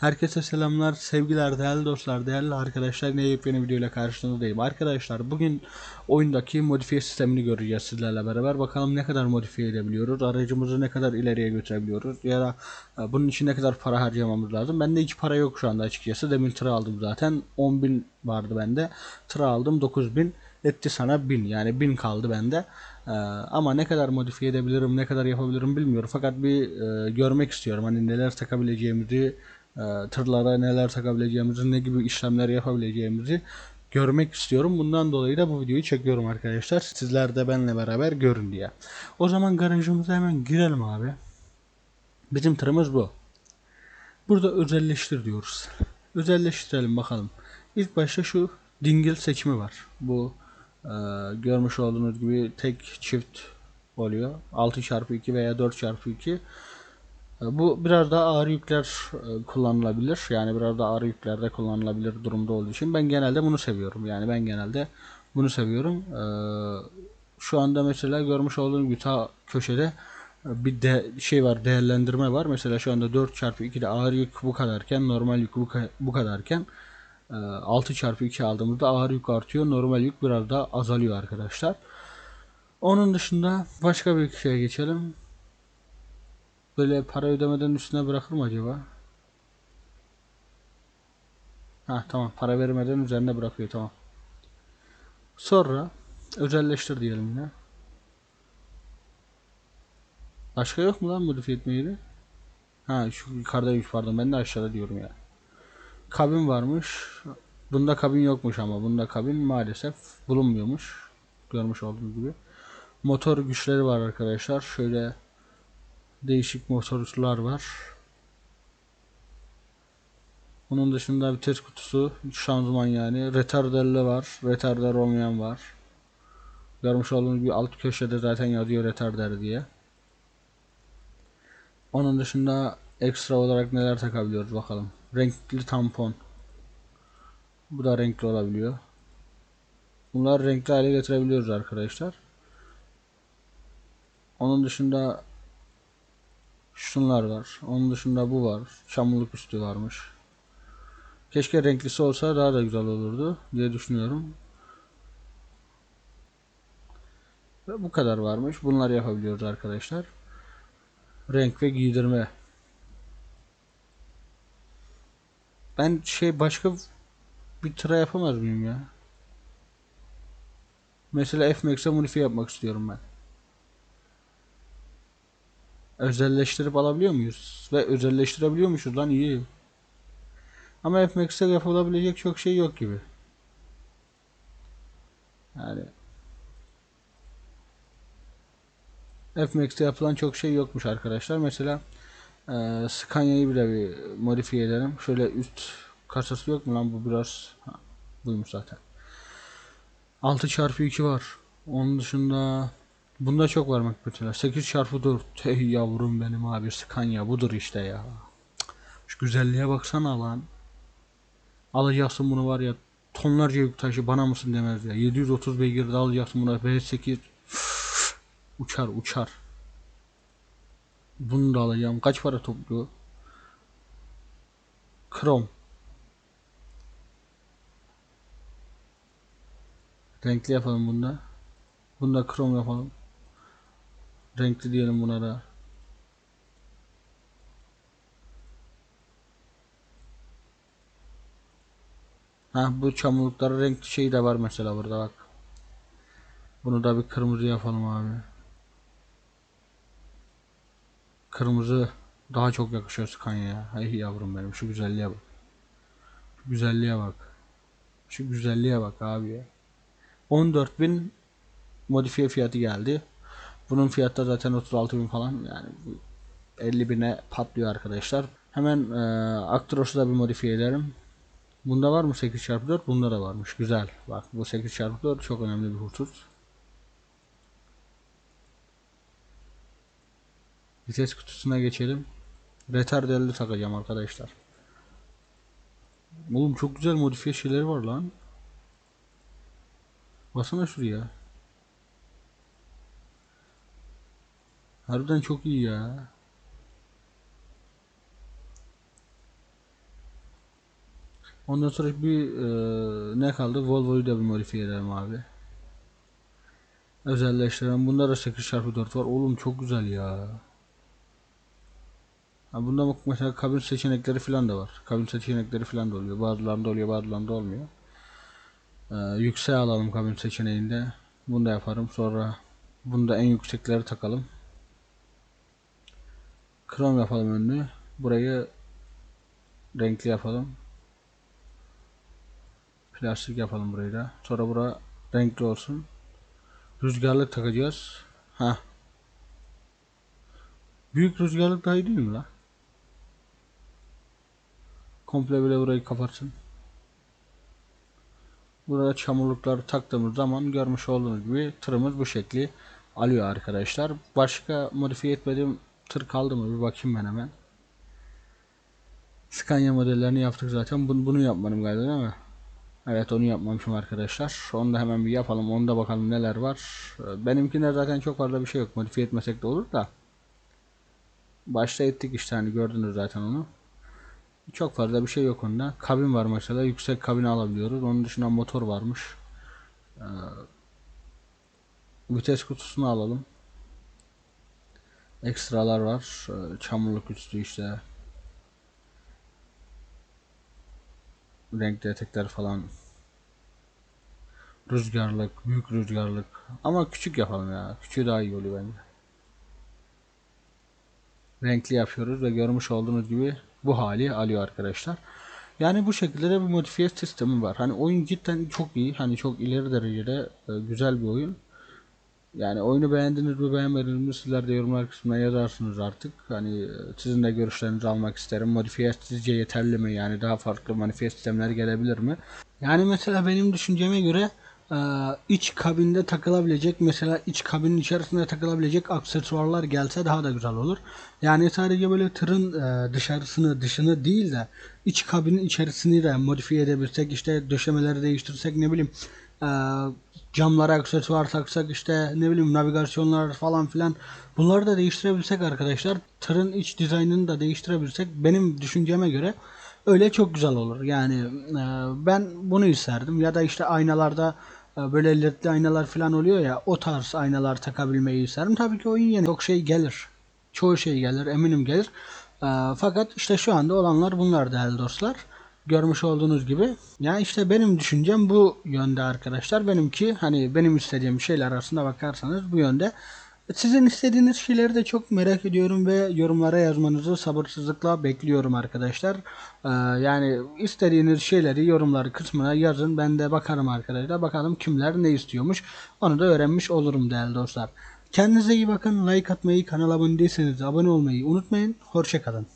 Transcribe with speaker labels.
Speaker 1: Herkese selamlar, sevgiler, değerli dostlar, değerli arkadaşlar. Ne yepyeni videoyla karşınızdayım. Arkadaşlar bugün oyundaki modifiye sistemini göreceğiz sizlerle beraber. Bakalım ne kadar modifiye edebiliyoruz, aracımızı ne kadar ileriye götürebiliyoruz ya da e, bunun için ne kadar para harcamamız lazım. Bende hiç para yok şu anda açıkçası. Demin tır aldım zaten. 10.000 vardı bende. Tır aldım 9.000 etti sana 1000 yani 1000 kaldı bende. Ee, ama ne kadar modifiye edebilirim, ne kadar yapabilirim bilmiyorum. Fakat bir e, görmek istiyorum. Hani neler takabileceğimizi, tırlara neler takabileceğimizi, ne gibi işlemler yapabileceğimizi görmek istiyorum. Bundan dolayı da bu videoyu çekiyorum arkadaşlar. Sizler de benimle beraber görün diye. O zaman garajımıza hemen girelim abi. Bizim tırımız bu. Burada özelleştir diyoruz. Özelleştirelim bakalım. İlk başta şu dingil seçimi var. Bu e, görmüş olduğunuz gibi tek çift oluyor. 6x2 veya 4x2. E, Bu biraz daha ağır yükler e, kullanılabilir. Yani biraz daha ağır yüklerde kullanılabilir durumda olduğu için ben genelde bunu seviyorum. Yani ben genelde bunu seviyorum. E, Şu anda mesela görmüş olduğunuz gibi ta köşede e, bir de şey var değerlendirme var. Mesela şu anda 4x2'de ağır yük bu kadarken normal yük bu, ka- bu kadarken e, 6x2 aldığımızda ağır yük artıyor. Normal yük biraz daha azalıyor arkadaşlar. Onun dışında başka bir şeye geçelim. Böyle para ödemeden üstüne bırakır mı acaba? Ha tamam para vermeden üzerine bırakıyor tamam. Sonra özelleştir diyelim yine. Başka yok mu lan modifiye etme? Ha şu yukarıdaymış pardon ben de aşağıda diyorum ya. Kabin varmış. Bunda kabin yokmuş ama bunda kabin maalesef bulunmuyormuş. Görmüş olduğunuz gibi. Motor güçleri var arkadaşlar. Şöyle değişik motorlar var. Bunun dışında vites kutusu, şanzıman yani. Retarderli var. Retarder olmayan var. Görmüş olduğunuz gibi alt köşede zaten yazıyor retarder diye. Onun dışında ekstra olarak neler takabiliyoruz bakalım. Renkli tampon. Bu da renkli olabiliyor. Bunlar renkli hale getirebiliyoruz arkadaşlar. Onun dışında şunlar var. Onun dışında bu var. Çamurluk üstü varmış. Keşke renklisi olsa daha da güzel olurdu diye düşünüyorum. Ve bu kadar varmış. Bunları yapabiliyoruz arkadaşlar. Renk ve giydirme. Ben şey başka bir tıra yapamaz mıyım ya? Mesela F-Max'e modifiye yapmak istiyorum ben. Özelleştirip alabiliyor muyuz? Ve özelleştirebiliyormuşuz lan iyi. Ama F-Max'te yapılabilecek çok şey yok gibi. Yani F-Max'te yapılan çok şey yokmuş arkadaşlar. Mesela e, Scania'yı bile bir modifiye edelim. Şöyle üst kasası yok mu lan bu biraz ha, buymuş zaten. 6 çarpı 2 var. Onun dışında bunda çok var mesela. 8 çarpı 4. Hey yavrum benim abi Scania budur işte ya. Şu güzelliğe baksana lan. Alacaksın bunu var ya tonlarca yük taşı bana mısın demez ya. 730 beygirde alacaksın buna V8 uçar uçar. Bunu da alacağım. Kaç para topluyor? Krom. Renkli yapalım bunda. Bunda krom yapalım. Renkli diyelim buna da. Ha bu çamurlukların renkli şeyi de var mesela burada bak. Bunu da bir kırmızı yapalım abi. Kırmızı daha çok yakışıyor Scania'ya. Ay yavrum benim şu güzelliğe bak. Şu güzelliğe bak. Şu güzelliğe bak abi ya. 14.000 modifiye fiyatı geldi. Bunun fiyatı da zaten 36.000 falan yani bu 50 bine patlıyor arkadaşlar. Hemen e, Actros'u da bir modifiye ederim. Bunda var mı 8x4? Bunda da varmış. Güzel. Bak bu 8x4 çok önemli bir husus. Vites kutusuna geçelim. Retarderli takacağım arkadaşlar. Oğlum çok güzel modifiye şeyleri var lan. Basana şuraya. Harbiden çok iyi ya. Ondan sonra bir e, ne kaldı? Volvo'yu da bir modifiye edelim abi. Özelleştirelim. Bunda da 8x4 var. Oğlum çok güzel ya. Ha bunda bak mesela kabin seçenekleri falan da var. Kabin seçenekleri falan da oluyor. Bazılarında oluyor, bazılarında olmuyor. Ee, yükseğe alalım kabin seçeneğinde. Bunu da yaparım. Sonra bunu da en yüksekleri takalım. Krom yapalım önünü. Burayı renkli yapalım. Plastik yapalım burayı da. Sonra bura renkli olsun. Rüzgarlık takacağız. Ha. Büyük rüzgarlık daha iyi değil mi la? Komple bile burayı kapatsın. Burada çamurlukları taktığımız zaman görmüş olduğunuz gibi tırımız bu şekli alıyor arkadaşlar. Başka modifiye etmediğim tır kaldı mı? Bir bakayım ben hemen. Scania modellerini yaptık zaten. Bunu, bunu yapmadım galiba değil mi? Evet onu yapmamışım arkadaşlar. Onu da hemen bir yapalım. Onu da bakalım neler var. Ee, Benimkinde zaten çok fazla bir şey yok. Modifiye etmesek de olur da. Başta ettik işte hani gördünüz zaten onu. Çok fazla bir şey yok onda. Kabin var mesela. Yüksek kabin alabiliyoruz. Onun dışında motor varmış. Ee, vites kutusunu alalım. Ekstralar var. Ee, çamurluk üstü işte. Renk detekler falan. Rüzgarlık, büyük rüzgarlık. Ama küçük yapalım ya. Küçüğü daha iyi oluyor bence. Renkli yapıyoruz ve görmüş olduğunuz gibi bu hali alıyor arkadaşlar. Yani bu şekilde de bir modifiye sistemi var. Hani oyun cidden çok iyi. Hani çok ileri derecede e, güzel bir oyun. Yani oyunu beğendiniz mi beğenmediniz mi sizler de yorumlar kısmına yazarsınız artık. Hani e, sizin de görüşlerinizi almak isterim. Modifiye sizce yeterli mi? Yani daha farklı modifiye sistemler gelebilir mi? Yani mesela benim düşünceme göre e, iç kabinde takılabilecek mesela iç kabinin içerisinde takılabilecek aksesuarlar gelse daha da güzel olur. Yani sadece böyle tırın e, dışarısını dışını değil de iç kabinin içerisini de modifiye edebilsek işte döşemeleri değiştirsek ne bileyim e, camlara aksesuar taksak işte ne bileyim navigasyonlar falan filan bunları da değiştirebilsek arkadaşlar tırın iç dizaynını da değiştirebilsek benim düşünceme göre öyle çok güzel olur. Yani e, ben bunu isterdim ya da işte aynalarda e, böyle ledli aynalar falan oluyor ya o tarz aynalar takabilmeyi isterim. Tabii ki oyun yeni çok şey gelir. Çoğu şey gelir eminim gelir. E, fakat işte şu anda olanlar bunlar değerli dostlar. Görmüş olduğunuz gibi. Yani işte benim düşüncem bu yönde arkadaşlar. Benimki hani benim istediğim şeyler arasında bakarsanız bu yönde. Sizin istediğiniz şeyleri de çok merak ediyorum ve yorumlara yazmanızı sabırsızlıkla bekliyorum arkadaşlar. Ee, yani istediğiniz şeyleri yorumlar kısmına yazın. Ben de bakarım arkadaşlar. Bakalım kimler ne istiyormuş. Onu da öğrenmiş olurum değerli dostlar. Kendinize iyi bakın. Like atmayı, kanala abone değilseniz abone olmayı unutmayın. Hoşçakalın.